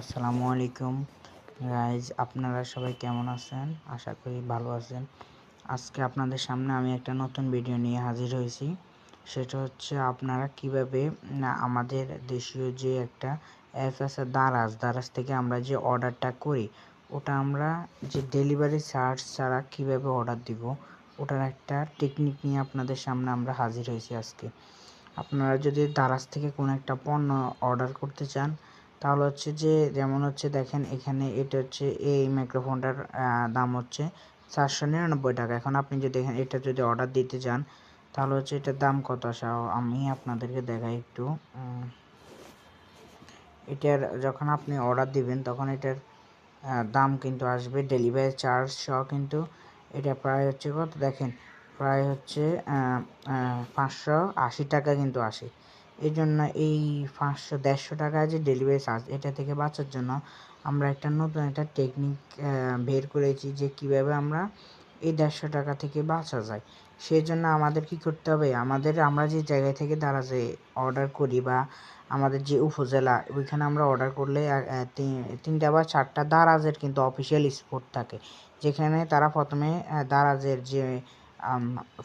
আসসালামু আলাইকুম। গাইজ আপনারা সবাই কেমন আছেন? আশা করি ভালো আছেন। আজকে আপনাদের সামনে আমি একটা নতুন ভিডিও নিয়ে হাজির হয়েছি। সেটা হচ্ছে আপনারা কীভাবে আমাদের দেশীয় যে একটা অ্যাপস আছে দারাজ দারাজ থেকে আমরা যে অর্ডারটা করি, ওটা আমরা যে ডেলিভারি চার্জ ছাড়া কীভাবে অর্ডার দিব, ওটার একটা টেকনিক নিয়ে আপনাদের সামনে আমরা হাজির হয়েছি আজকে। আপনারা যদি দারাজ থেকে কোনো একটা পণ্য অর্ডার করতে চান তাহলে হচ্ছে যে, যেমন হচ্ছে দেখেন এখানে এটা হচ্ছে এই মাইক্রোফোনটার দাম হচ্ছে চারশো নিরানব্বই টাকা। এখন আপনি যদি দেখেন এটা যদি অর্ডার দিতে চান, তাহলে হচ্ছে এটার দাম কত আসা আমি আপনাদেরকে দেখাই একটু। এটার যখন আপনি অর্ডার দিবেন, তখন এটার দাম কিন্তু আসবে। ডেলিভারি চার্জ সহ কিন্তু এটা প্রায় হচ্ছে কত? দেখেন, প্রায় হচ্ছে পাঁচশো আশি টাকা কিন্তু আসে। এই জন্য এই পাঁচশো, দেড়শো টাকা যে ডেলিভারি চার্জ এটা থেকে বাঁচার জন্য আমরা একটা নতুন একটা টেকনিক বের করেছি যে কীভাবে আমরা এই দেড়শো টাকা থেকে বাঁচা যায়। সেই জন্য আমাদের কি করতে হবে? আমাদের, আমরা যে জায়গায় থেকে দারাজে অর্ডার করি বা আমাদের যে উপজেলা, ওইখানে আমরা অর্ডার করলে তিনটা বা চারটা দারাজের কিন্তু অফিসিয়াল স্পোর্ট থাকে। যেখানে তারা প্রথমে দারাজের যে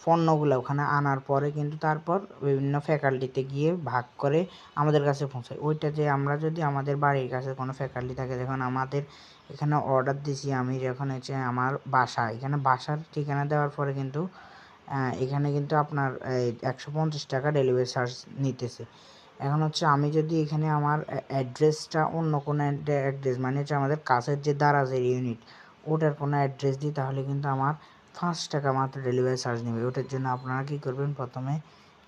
পণ্যগুলো ওখানে আনার পরে কিন্তু তারপর বিভিন্ন ফ্যাকাল্টিতে গিয়ে ভাগ করে আমাদের কাছে পৌঁছায়। ওইটা যে আমরা যদি আমাদের বাড়ির কাছে কোনো ফ্যাকাল্টি থাকে যখন আমাদের এখানে অর্ডার দিছি আমি যখন হচ্ছে আমার বাসা, এখানে বাসার ঠিকানা দেওয়ার পরে কিন্তু এখানে কিন্তু আপনার একশো পঞ্চাশ টাকা ডেলিভারি চার্জ নিতেছে। এখন হচ্ছে আমি যদি এখানে আমার অ্যাড্রেসটা অন্য কোনো অ্যাড্রেস মানে হচ্ছে আমাদের কাছের যে দারাজের ইউনিট ওটার কোনো অ্যাড্রেস দিই, তাহলে কিন্তু আমার পাঁচ টাকা মাত্র ডেলিভারি চার্জ নেবে। ওটার জন্য আপনারা কী করবেন? প্রথমে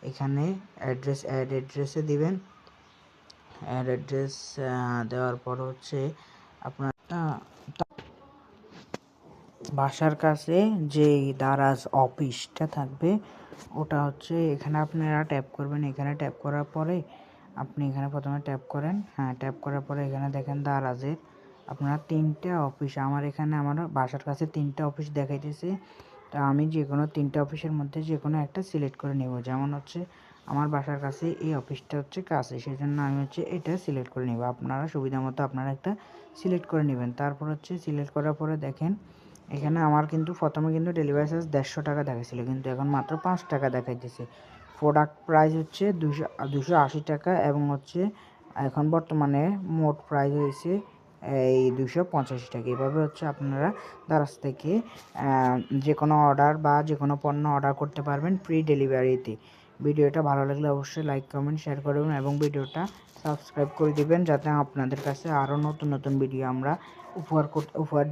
এখানে অ্যাড্রেস অ্যাড অ্যাড্রেসে দিবেন। অ্যাড অ্যাড্রেস দেওয়ার পর হচ্ছে আপনার বাসার কাছে যে দারাজ অফিসটা থাকবে, ওটা হচ্ছে এখানে আপনারা ট্যাপ করবেন। এখানে ট্যাপ করার পরে আপনি এখানে প্রথমে ট্যাপ করেন। হ্যাঁ ট্যাপ করার পরে এখানে দেখেন দারাজের আপনার তিনটে অফিস আমার এখানে আমার বাসার কাছে তিনটে অফিস দেখাইতেছে। তা আমি যে কোনো তিনটে অফিসের মধ্যে যে কোনো একটা সিলেক্ট করে নেব। যেমন হচ্ছে আমার বাসার কাছে এই অফিসটা হচ্ছে কাছে সেই জন্য আমি হচ্ছে এটা সিলেক্ট করে নেব। আপনারা সুবিধা মতো আপনারা একটা সিলেক্ট করে নেবেন। তারপর হচ্ছে সিলেক্ট করার পরে দেখেন, এখানে আমার কিন্তু প্রথমে কিন্তু ডেলিভারি চার্জ দেড়শো টাকা দেখাইছিল, কিন্তু এখন মাত্র পাঁচ টাকা দেখাইতেছে। প্রোডাক্ট প্রাইস হচ্ছে দুশো দুশো আশি টাকা এবং হচ্ছে এখন বর্তমানে মোট প্রাইস হয়েছে এই দুশো পঁচাশি টাকা। এভাবে হচ্ছে আপনারা দারাজ থেকে যে কোনো অর্ডার বা যে কোনো পণ্য অর্ডার করতে পারবেন ফ্রি ডেলিভারিতে ভিডিওটা ভালো লাগলে অবশ্যই লাইক কমেন্ট শেয়ার করবেন এবং ভিডিওটা সাবস্ক্রাইব করে দেবেন, যাতে আপনাদের কাছে আরও নতুন নতুন ভিডিও আমরা উপহার করতে উপহার